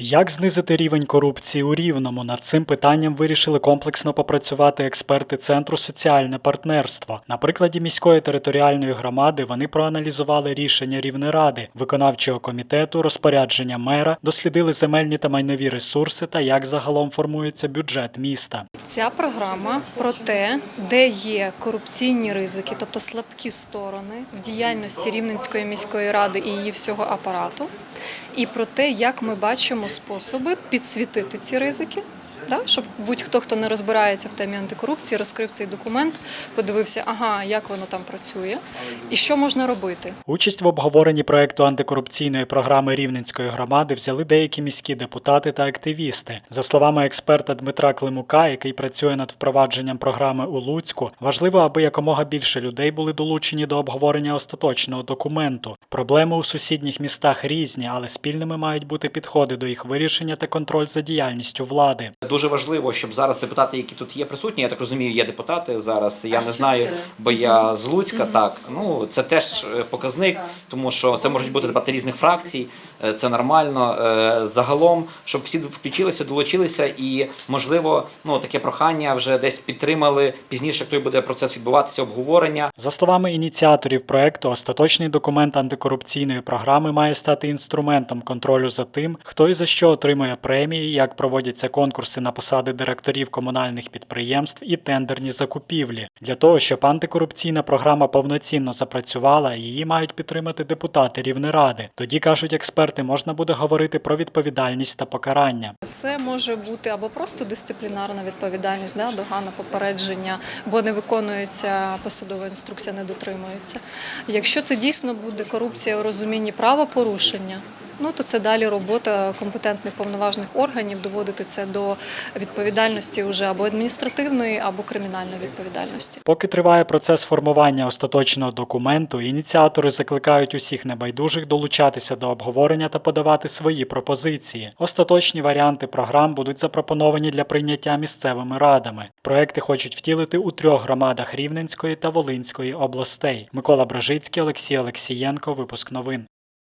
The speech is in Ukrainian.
Як знизити рівень корупції у Рівному? Над цим питанням вирішили комплексно попрацювати експерти Центру соціальне партнерство. На прикладі міської територіальної громади вони проаналізували рішення Рівнеради, виконавчого комітету, розпорядження мера, дослідили земельні та майнові ресурси та як загалом формується бюджет міста. Ця програма про те, де є корупційні ризики, тобто слабкі сторони в діяльності Рівненської міської ради і її всього апарату, і про те, як ми бачимо способи підсвітити ці ризики. Да, щоб будь-хто, хто не розбирається в темі антикорупції, розкрив цей документ, подивився, ага, як воно там працює, і що можна робити. Участь в обговоренні проекту антикорупційної програми Рівненської громади взяли деякі міські депутати та активісти. За словами експерта Дмитра Климука, який працює над впровадженням програми у Луцьку, важливо, аби якомога більше людей були долучені до обговорення остаточного документу. Проблеми у сусідніх містах різні, але спільними мають бути підходи до їх вирішення та контроль за діяльністю влади. Дуже важливо, щоб зараз депутати, які тут є присутні, я так розумію, є депутати зараз. Я не знаю, бо я з Луцька. Так ну це теж е, показник, тому що це можуть бути депутати різних фракцій. е, Це нормально. Е, Загалом, щоб всі включилися, долучилися, і можливо, ну таке прохання вже десь підтримали пізніше. Той буде процес відбуватися, обговорення. За словами ініціаторів проекту, остаточний документ антикорупційної програми має стати інструментом контролю за тим, хто і за що отримує премії, як проводяться конкурси на посади директорів комунальних підприємств і тендерні закупівлі. Для того, щоб антикорупційна програма повноцінно запрацювала, її мають підтримати депутати Рівнеради. Тоді кажуть експерти, можна буде говорити про відповідальність та покарання. Це може бути або просто дисциплінарна відповідальність, да, догана попередження, бо не виконується посадова інструкція, не дотримується. Якщо це дійсно буде корупція у розумінні правопорушення. Ну то це далі робота компетентних повноважних органів доводити це до відповідальності вже або адміністративної, або кримінальної відповідальності. Поки триває процес формування остаточного документу, ініціатори закликають усіх небайдужих долучатися до обговорення та подавати свої пропозиції. Остаточні варіанти програм будуть запропоновані для прийняття місцевими радами. Проекти хочуть втілити у трьох громадах Рівненської та Волинської областей. Микола Бражицький, Олексій Олексієнко. Випуск новин.